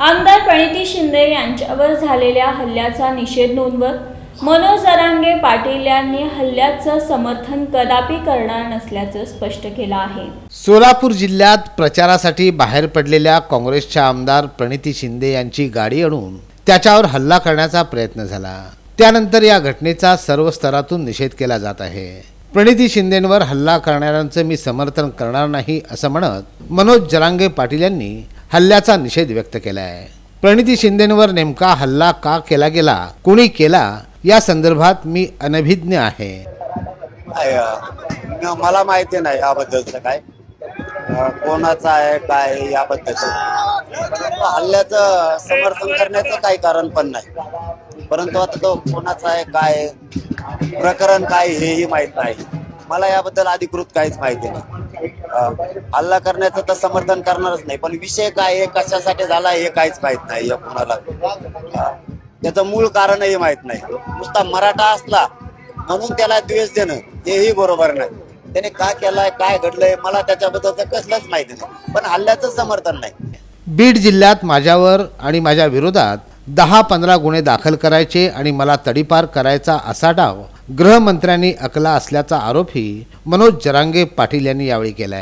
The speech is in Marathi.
आमदार प्रणिती शिंदे यांच्यावर झालेल्या हल्ल्याचा निषेध नोंदवत मनोज जरांगे पाटील यांनी हल्ल्याचं समर्थन कदापि करणार नसल्याचं स्पष्ट केलं आहे. सोलापूर जिल्ह्यात प्रचारासाठी बाहेर पडलेल्या काँग्रेसच्या आमदार प्रणिती शिंदे यांची गाडी आणून त्याच्यावर हल्ला करण्याचा प्रयत्न झाला. त्यानंतर या घटनेचा सर्व स्तरातून निषेध केला जात आहे. प्रणिती शिंदेंवर हल्ला करणाऱ्यांचं मी समर्थन करणार नाही असं म्हणत मनोज जरांगे पाटील यांनी हल्ल्याचा निषेध व्यक्त केला आहे प्रणिती शिंदेंवर नेमका हल्ला का केला गेला कुणी केला या संदर्भात मी अनभिज्ञ आहे. मला माहिती नाही याबद्दलचं काय. कोणाचं आहे काय याबद्दलचं हल्ल्याचं समर्थन करण्याचं काही कारण पण नाही. परंतु आता तो कोणाचा आहे काय प्रकरण काय हेही माहीत नाही. मला याबद्दल अधिकृत काहीच माहिती नाही. हल्ला करण्याचं तर समर्थन करणारच नाही पण विषय काय हे कशासाठी झाला हे काहीच माहीत नाही या कोणाला. त्याचं मूळ कारणही माहीत नाही. नुसता मराठा असला म्हणून त्याला द्वेष देणं हेही बरोबर नाही. त्याने का केलाय काय घडलंय मला त्याच्याबद्दलचं कसलंच माहिती नाही पण हल्ल्याचं समर्थन नाही. बीड जिल्ह्यात माझ्यावर आणि माझ्या विरोधात दहा पंधरा गुन्हे दाखल करायचे आणि मला तडीपार करायचा असा डाव गृहमंत्र्यांनी अकला असल्याचा आरोपही मनोज जरांगे पाटील यांनी यावेळी केला